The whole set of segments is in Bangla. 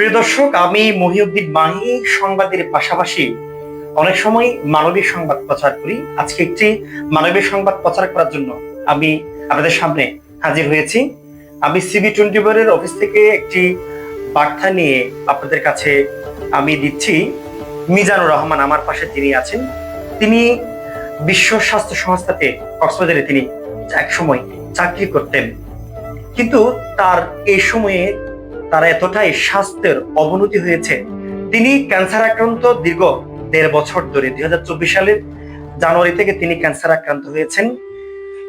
প্রিয় দর্শক, আমি মহিউদ্দিন মাহি, সংবাদের পাশাপাশি অনেক সময় মানবিক সংবাদ প্রচার করি। আজকে একটি মানবিক সংবাদ প্রচার করার জন্য আমি আপনাদের সামনে হাজির হয়েছি। আমি সিবি টোয়েন্টি এর অফিস থেকে একটি বার্তা নিয়ে আপনাদের কাছে আমি দিচ্ছি। মিজানুর রহমান আমার পাশে যিনি আছেন। তিনি বিশ্ব স্বাস্থ্য সংস্থাতে কক্সবাজারে তিনি এক সময় চাকরি করতেন। কিন্তু তার এই সময়ে তার এতটাই স্বাস্থ্যের অবনতি হয়েছে। তিনি ক্যান্সার আক্রান্ত দীর্ঘ দেড় বছর ধরে, দুই হাজার চব্বিশ সালের জানুয়ারি থেকে তিনি ক্যান্সার আক্রান্ত হয়েছেন।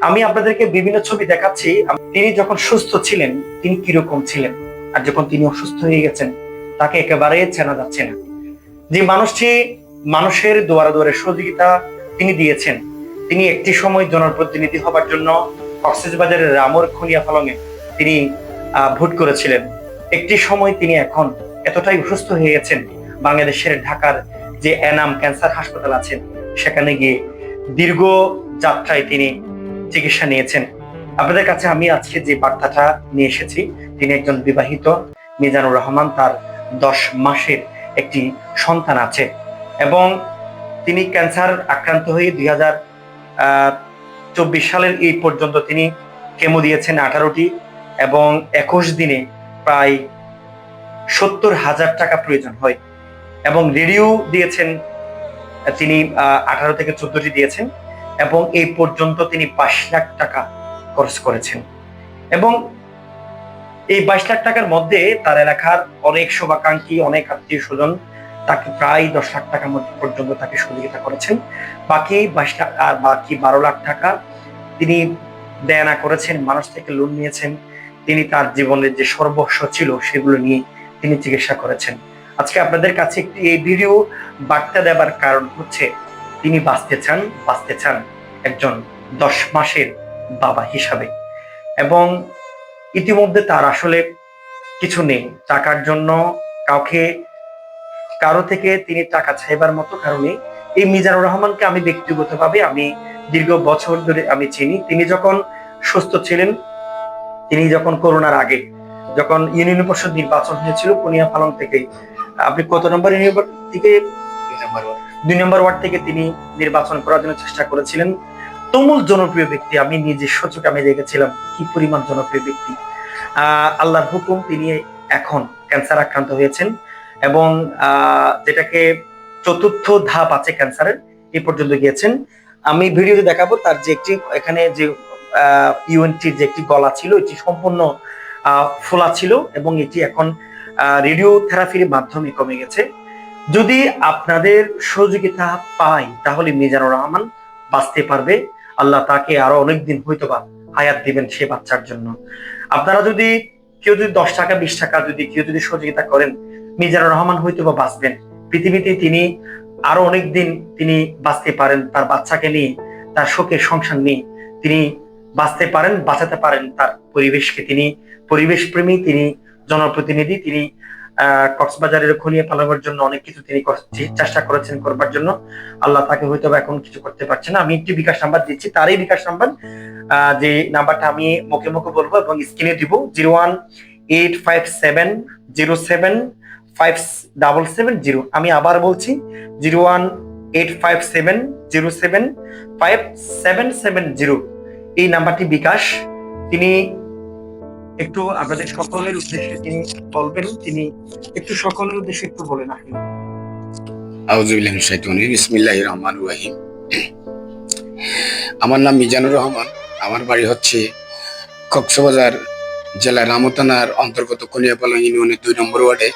আমি আপনাদেরকে বিভিন্ন ছবি দেখাচ্ছি। তিনি যখন সুস্থ ছিলেন, তিনি কীরকম ছিলেন? আর যখন তিনি অসুস্থ হয়ে গেছেন, তাকে একেবারে চেনা যাচ্ছে না। যে মানুষটি মানুষের দুয়ারে দুয়ারে সহযোগিতা তিনি দিয়েছেন, তিনি একটি সময় জনপ্রতিনিধি হবার জন্য কক্সবাজারের রামর খুনিয়া ফলঙে তিনি ভোট করেছিলেন। একটি সময় তিনি এখন এতটাই অসুস্থ হয়ে গেছেন, বাংলাদেশের ঢাকার যে এনাম ক্যান্সার হাসপাতাল আছেন সেখানে গিয়ে দীর্ঘ যাত্রায় তিনি চিকিৎসা নিয়েছেন। আপনাদের কাছে আমি আজকে যে বার্তাটা নিয়ে এসেছি, তিনি একজন বিবাহিত, মিজানুর রহমান তার দশ মাসের একটি সন্তান আছে এবং তিনি ক্যান্সার আক্রান্ত হয়ে দুই হাজার চব্বিশ সালের এই পর্যন্ত তিনি কেমো দিয়েছেন আঠারোটি এবং একুশ দিনে প্রায় সত্তর হাজার টাকা প্রয়োজন হয়। এবং রেডিও দিয়েছেন, তিনি আঠারো থেকে চোদ্দটি দিয়েছেন, এবং এই পর্যন্ত তিনি বাইশ লাখ টাকা খরচ করেছেন। এবং এই বাইশ লাখ টাকার মধ্যে তার এলাকার অনেক শুভাকাঙ্ক্ষী, অনেক আত্মীয় স্বজন তাকে প্রায় দশ লাখ টাকার মধ্যে পর্যন্ত তাকে সহযোগিতা করেছেন। বাকি বাইশ লাখ, আর বাকি বারো লাখ টাকা তিনি দেয়ানা করেছেন, মানুষ থেকে লোন নিয়েছেন। তিনি তার জীবনের যে সর্বস্ব ছিল সেগুলো নিয়ে তিনি চিকিৎসা করেছেন। আজকে আপনাদের কাছে একটি এই ভিডিও বার্তা দেবার কারণ হচ্ছে, তিনি বাঁচতে চান বাঁচতে চান একজন দশ মাসের বাবা হিসাবে। এবং ইতিমধ্যে তার আসলে কিছু নেই। টাকার জন্য কাউকে, কারও থেকে তিনি টাকা চাইবার মতো কারণে এই মিজানুর রহমানকে আমি ব্যক্তিগতভাবে আমি দীর্ঘ বছর ধরে আমি চিনি। তিনি যখন সুস্থ ছিলেন তিনি যখন করোনার আগে যখন ইউনিয়ন পরিষদ নির্বাচন হয়েছিল পুনিয়া পালং থেকে আপনি কত নম্বর ইউনিয়ন থেকে? দুই নম্বর ওয়ার্ড। থেকে তিনি নির্বাচন করার জন্য চেষ্টা করেছিলেন। তুমুল জনপ্রিয় ব্যক্তি আমি নিজে সচক আমি দেখেছিলাম কি পরিমাণ জনপ্রিয় ব্যক্তি। আহ আল্লাহর হুকুম তিনি এখন ক্যান্সার আক্রান্ত হয়েছেন এবং আহ, যেটাকে চতুর্থ ধাপ আছে ক্যান্সারের এ পর্যন্ত গিয়েছেন। আমি ভিডিওতে দেখাবো তার যে একটি এখানে যে ইউএনটির যে একটি গলা ছিল, এটি সম্পূর্ণ ফোলা ছিল এবং এটি এখন রেডিও থেরাপির মাধ্যমে কমে গেছে। যদি আপনাদের সহযোগিতা পাই, তাহলে মিজানুর রহমান বাঁচতে পারবে। আল্লাহ তাকে আরও অনেকদিন হয়তো বা হায়াত দিবেন সে বাচ্চার জন্য। আপনারা যদি, কেউ যদি দশ টাকা, বিশ টাকা যদি, কেউ যদি সহযোগিতা করেন, মিজানুর রহমান হয়তো বা বাঁচবেন। পৃথিবীতে তিনি আরও অনেকদিন তিনি বাঁচতে পারেন, তার বাচ্চাকে নিয়ে, তার শোকের সংসার নিয়ে তিনি বাঁচতে পারেন, বাঁচাতে পারেন তার পরিবেশকে তিনি, পরিবেশ প্রেমী তিনি, জনপ্রতিনিধি তিনি কক্সবাজারের খনিয়ে পালানোর জন্য অনেক কিছু তিনি চেষ্টা করেছেন করবার জন্য। আল্লাহ তাকে হয়তো এখন কিছু করতে পারছে না। আমি একটি বিকাশ নাম্বার দিচ্ছি। তারই বিকাশ নাম্বার যে নাম্বারটা আমি মুখে মুখে বলব এবং স্ক্রিনে দিব, zero one eight five seven zero seven five double seven zero. আমি আবার বলছি, zero one eight five seven zero seven five seven seven zero. এই নাম্বারটি বিকাশ। তিনি একটু আপনাদের সকলের উদ্দেশ্যে তিনি বলবেন, তিনি একটু সকলের উদ্দেশ্যে একটু বলেন আসেন আমার নাম মিজানুর রহমান। আমার বাড়ি হচ্ছে কক্সবাজার জেলার রামতানার অন্তর্গত কনিয়াপালং ইউনিয়নের দুই নম্বর ওয়ার্ডে।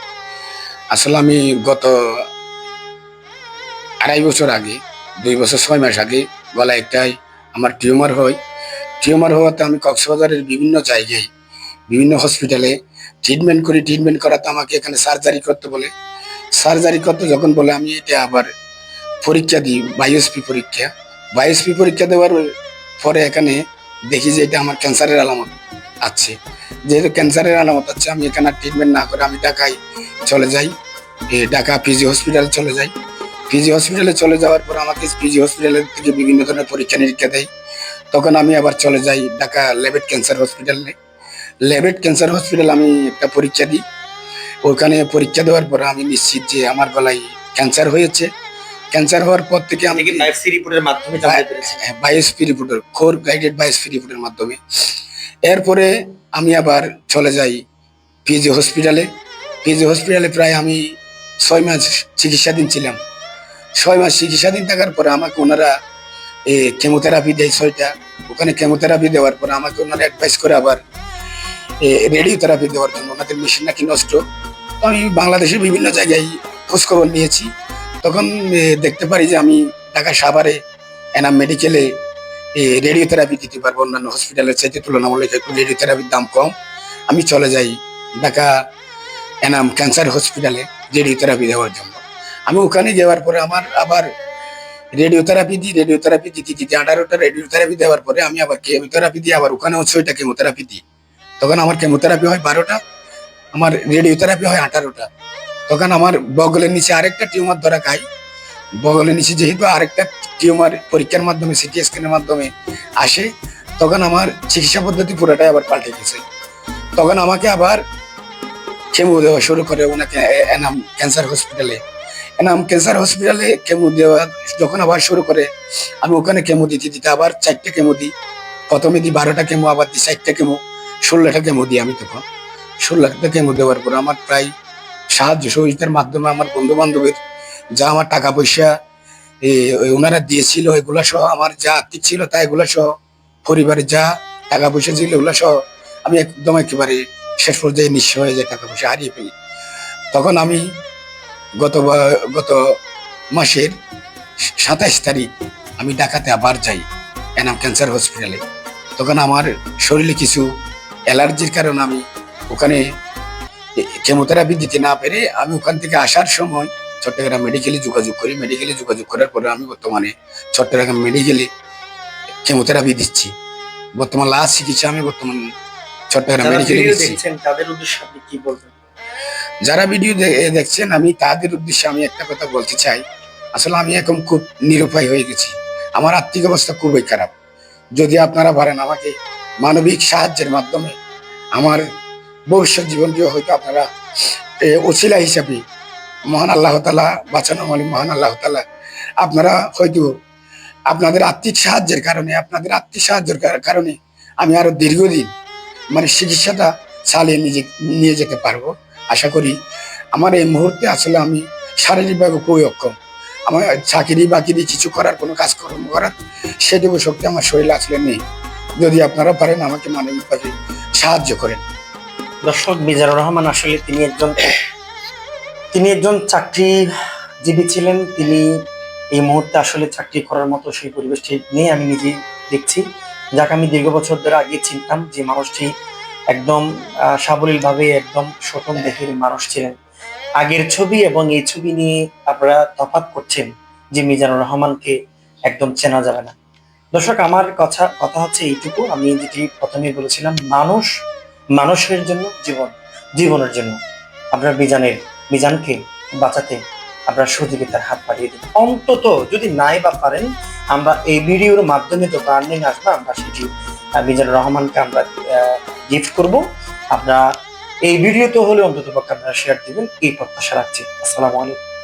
আসলে আমি গত আড়াই বছর আগে, দুই বছর ছয় মাস আগে গলায় একটাই আমার টিউমার হয়। টিউমার হওয়াতে আমি কক্সবাজারের বিভিন্ন জায়গায়, বিভিন্ন হসপিটালে ট্রিটমেন্ট করি ট্রিটমেন্ট করাতে আমাকে এখানে সার্জারি করতে বলে। সার্জারি করতে যখন বলে, আমি এটা আবার পরীক্ষা দিই বায়োএসপি পরীক্ষা। বায়োএসপি পরীক্ষা দেওয়ার পরে এখানে দেখি যে এটা আমার ক্যান্সারের আলামত আছে। যেহেতু ক্যান্সারের আলামত আছে, আমি এখানে ট্রিটমেন্ট না করে আমি ঢাকায় চলে যাই। ঢাকা পিজি হসপিটালে চলে যাই। পিজি হসপিটালে চলে যাওয়ার পর আমাকে পিজি হসপিটালের থেকে বিভিন্ন ধরনের পরীক্ষা নিরীক্ষা দেয়। তখন আমি আবার চলে যাই ঢাকা লেবেট ক্যান্সার হসপিটালে লেবেট ক্যান্সার হসপিটাল আমি একটা পরীক্ষা দিই। ওখানে পরীক্ষা দেওয়ার পর আমি নিশ্চিত যে আমার গলায় ক্যান্সার হয়েছে। ক্যান্সার হওয়ার পর থেকে আমি বায়োপসি রিপোর্টের মাধ্যমে পেরেছি। বায়োস্পি রিপোর্টের খোর গাইডেড বায়োস্পি রিপোর্টের মাধ্যমে। এরপরে আমি আবার চলে যাই পিজি হসপিটালে। পিজি হসপিটালে প্রায় আমি ছয় মাস চিকিৎসাধীন ছিলাম। ছয় মাস চিকিৎসাধীন থাকার পরে আমাকে ওনারা কেমোথেরাপি দেয় ছয়টা। ওখানে কেমোথেরাপি দেওয়ার পর আমাকে ওনারা অ্যাডভাইস করে আবার রেডিওথেরাপি দেওয়ার জন্য ওনাদের মেশিন নাকি নষ্ট। তো আমি বাংলাদেশের বিভিন্ন জায়গায় খোঁজখবর নিয়েছি। তখন দেখতে পারি যে আমি ঢাকা সাভারে এনাম মেডিকেলে রেডিওথেরাপি দিতে পারব অন্যান্য হসপিটালের চাইতে তুলনামূলক একটু রেডিওথেরাপির দাম কম। আমি চলে যাই ঢাকা এনাম ক্যান্সার হসপিটালে রেডিওথেরাপি দেওয়ার জন্য। আমি ওখানে যাওয়ার পরে আমার আবার রেডিওথেরাপি দিই রেডিওথেরাপি দিতে দিতে আঠারোটা রেডিওথেরাপি দেওয়ার পরে আমি আবার কেমোথেরাপি দিই আবার ওখানেও ছয়টা কেমোথেরাপি দিই। তখন আমার কেমোথেরাপি হয় বারোটা, আমার রেডিওথেরাপি হয় আঠারোটা। তখন আমার বগলের নিচে আরেকটা টিউমার ধরা খাই। বগলের নিচে যেহেতু আরেকটা টিউমার পরীক্ষার মাধ্যমে সিটি স্ক্যানের মাধ্যমে আসে, তখন আমার চিকিৎসা পদ্ধতি পুরোটাই আবার পাল্টে গেছে। তখন আমাকে আবার কেমো দেওয়া শুরু করে ওনাকে এনাম ক্যান্সার হসপিটালে এনাম ক্যান্সার হসপিটালে কেমো দেওয়া, যখন আবার শুরু করে, আমি ওখানে কেমো দিতে দিতে আবার চারটে কেমো দিই। প্রথমে দিই বারোটা কেমো আবার দিই চারটে কেমো ষোলোটা কেমো দিই আমি তখন। ষোলোটা কেমো দেওয়ার পর আমার প্রায় সাহায্য সহযোগিতার মাধ্যমে আমার বন্ধু বান্ধবের যা আমার টাকা পয়সা ওনারা দিয়েছিল, এগুলা সহ আমার যা আর্থিক ছিল তা এগুলা সহ পরিবারের যা টাকা পয়সা ছিল এগুলা সহ আমি একদম একেবারে শেষ পর্যায়ে নিঃস্ব হয়ে যায় টাকা পয়সা হারিয়ে ফেলি। তখন আমি গত গত মাসের সাতাইশ তারিখ আমি ঢাকাতে আবার যাই এনাম ক্যান্সার হসপিটালে। তখন আমার শরীরে কিছু অ্যালার্জির কারণে আমি ওখানে কেমোথেরাপি দিতে না পেরে আমি ওখান থেকে আসার সময় চট্টগ্রাম মেডিকেলে যোগাযোগ করি। মেডিকেলে যোগাযোগ করার পরে আমি বর্তমানে চট্টগ্রাম মেডিকেলে কেমোথেরাপি দিচ্ছি। বর্তমান লাস্ট চিকিৎসা আমি বর্তমান চট্টগ্রাম মেডিকেলে দিচ্ছি। তাদের উদ্দেশ্যে আপনি কি বলবেন? যারা ভিডিও দেখছেন, আমি তাদের উদ্দেশ্যে আমি একটা কথা বলতে চাই। আসলে আমি এখন খুব নিরুপায় হয়ে গেছি। আমার আর্থিক অবস্থা খুবই খারাপ। যদি আপনারা পারেন আমাকে মানবিক সাহায্যের মাধ্যমে আমার ভবিষ্যৎ জীবনটিও হয়তো আপনারা ওসিলা হিসাবে মহান আল্লাহ তালা বাঁচানো মালিক মহান আল্লাহ তালা আপনারা হয়তো আপনাদের আর্থিক সাহায্যের কারণে, আপনাদের আর্থিক সাহায্যের কার- কারণে আমি আরও দীর্ঘদিন মানে চিকিৎসাটা চালিয়ে নিজে নিয়ে যেতে পারব। আশা করি আমার এই মুহূর্তে আসলে আমি শারীরিকভাবে খুবই অক্ষম। আমার চাকরি বাকিরি কিছু করার কোনো কাজকর্ম করার সেটুকু শক্তি আমার শরীরে আসলে নেই। যদি আপনারা পারেন আমাকে মানবিকভাবে সাহায্য করেন। দর্শক, মিজানুর রহমান আসলে তিনি একজন তিনি একজন চাকরিজীবী ছিলেন। তিনি এই মুহূর্তে আসলে চাকরি করার মতো সেই পরিবেশটি নিয়ে আমি নিজে দেখছি। যাকে, আমি দীর্ঘ বছর ধরে আগে চিনতাম যে মানুষটি একদম সাবলীলভাবে একদম সতম দেহের মানুষ ছিলেন। আগের ছবি এবং এই ছবি নিয়ে আপনারা তফাৎ করছেন যে মিজানুর রহমানকে একদম চেনা যাবে না। দর্শক, আমার কথা কথা হচ্ছে এইটুকু। আমি যেটি প্রথমে বলেছিলাম, মানুষ, মানুষের জন্য জীবন, জীবনের জন্য। আপনার মিজানের, মিজানকে বাঁচাতে আপনার সহযোগিতার হাত বাড়িয়ে দিন। অন্তত যদি নাই বা পারেন, আমরা এই ভিডিওর মাধ্যমে তো আর্নিং আসবে, আমরা সেটি মিজানুর রহমানকে আমরা গিফট করব। আপনারা এই ভিডিওতে হলে অন্তত পক্ষে আপনারা শেয়ার দিবেন, এই প্রত্যাশা রাখছি। আসসালামু আলাইকুম।